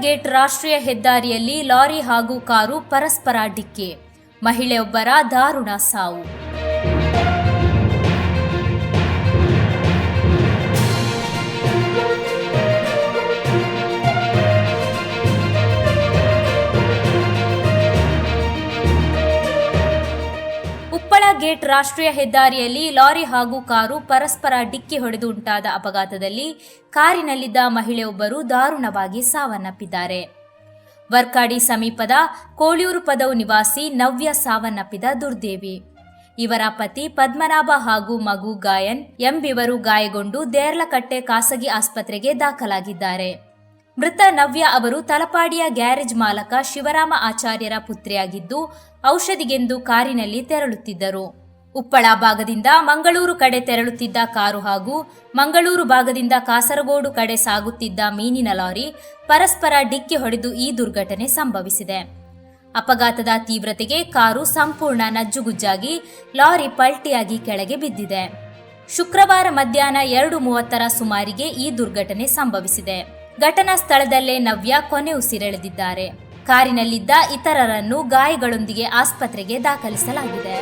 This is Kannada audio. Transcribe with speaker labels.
Speaker 1: ಗೇಟ್ ರಾಷ್ಟ್ರೀಯ ಹೆದ್ದಾರಿಯಲ್ಲಿ ಲಾರಿ ಹಾಗೂ ಕಾರು ಪರಸ್ಪರ ಡಿಕ್ಕಿ. ಮಹಿಳೆಯೊಬ್ಬರ ದಾರುಣ ಸಾವು. ಗೇಟ್ ರಾಷ್ಟ್ರೀಯ ಹೆದ್ದಾರಿಯಲ್ಲಿ ಲಾರಿ ಹಾಗೂ ಕಾರು ಪರಸ್ಪರ ಡಿಕ್ಕಿ ಹೊಡೆದು ಉಂಟಾದ ಅಪಘಾತದಲ್ಲಿ ಕಾರಿನಲ್ಲಿದ್ದ ಮಹಿಳೆಯೊಬ್ಬರು ದಾರುಣವಾಗಿ ಸಾವನ್ನಪ್ಪಿದ್ದಾರೆ. ವರ್ಕಾಡಿ ಸಮೀಪದ ಕೋಳಿಯೂರು ಪದವು ನಿವಾಸಿ ನವ್ಯ ಸಾವನ್ನಪ್ಪಿದ ದುರ್ದೇವಿ. ಇವರ ಪತಿ ಪದ್ಮನಾಭ ಹಾಗೂ ಮಗು ಗಾಯನ್ ಎಂಬಿವರು ಗಾಯಗೊಂಡು ದೇರ್ಲಕಟ್ಟೆ ಖಾಸಗಿ ಆಸ್ಪತ್ರೆಗೆ ದಾಖಲಾಗಿದ್ದಾರೆ. ಮೃತ ನವ್ಯ ಅವರು ತಲಪಾಡಿಯ ಗ್ಯಾರೇಜ್ ಮಾಲಕ ಶಿವರಾಮ ಆಚಾರ್ಯರ ಪುತ್ರಿಯಾಗಿದ್ದು, ಔಷಧಿಗೆಂದು ಕಾರಿನಲ್ಲಿ ತೆರಳುತ್ತಿದ್ದರು. ಉಪ್ಪಳ ಭಾಗದಿಂದ ಮಂಗಳೂರು ಕಡೆ ತೆರಳುತ್ತಿದ್ದ ಕಾರು ಹಾಗೂ ಮಂಗಳೂರು ಭಾಗದಿಂದ ಕಾಸರಗೋಡು ಕಡೆ ಸಾಗುತ್ತಿದ್ದ ಮೀನಿನ ಲಾರಿ ಪರಸ್ಪರ ಡಿಕ್ಕಿ ಹೊಡೆದು ಈ ದುರ್ಘಟನೆ ಸಂಭವಿಸಿದೆ. ಅಪಘಾತದ ತೀವ್ರತೆಗೆ ಕಾರು ಸಂಪೂರ್ಣ ನಜ್ಜುಗುಜ್ಜಾಗಿ ಲಾರಿ ಪಲ್ಟಿಯಾಗಿ ಕೆಳಗೆ ಬಿದ್ದಿದೆ. ಶುಕ್ರವಾರ ಮಧ್ಯಾಹ್ನ ಎರಡು ಮೂವತ್ತರ ಸುಮಾರಿಗೆ ಈ ದುರ್ಘಟನೆ ಸಂಭವಿಸಿದೆ. ಘಟನಾ ಸ್ಥಳದಲ್ಲೇ ನವ್ಯ ಕೊನೆ ಉಸಿರೆಳೆದಿದ್ದಾರೆ. ಕಾರಿನಲ್ಲಿದ್ದ ಇತರರನ್ನು ಗಾಯಗಳೊಂದಿಗೆ ಆಸ್ಪತ್ರೆಗೆ ದಾಖಲಿಸಲಾಗಿದೆ.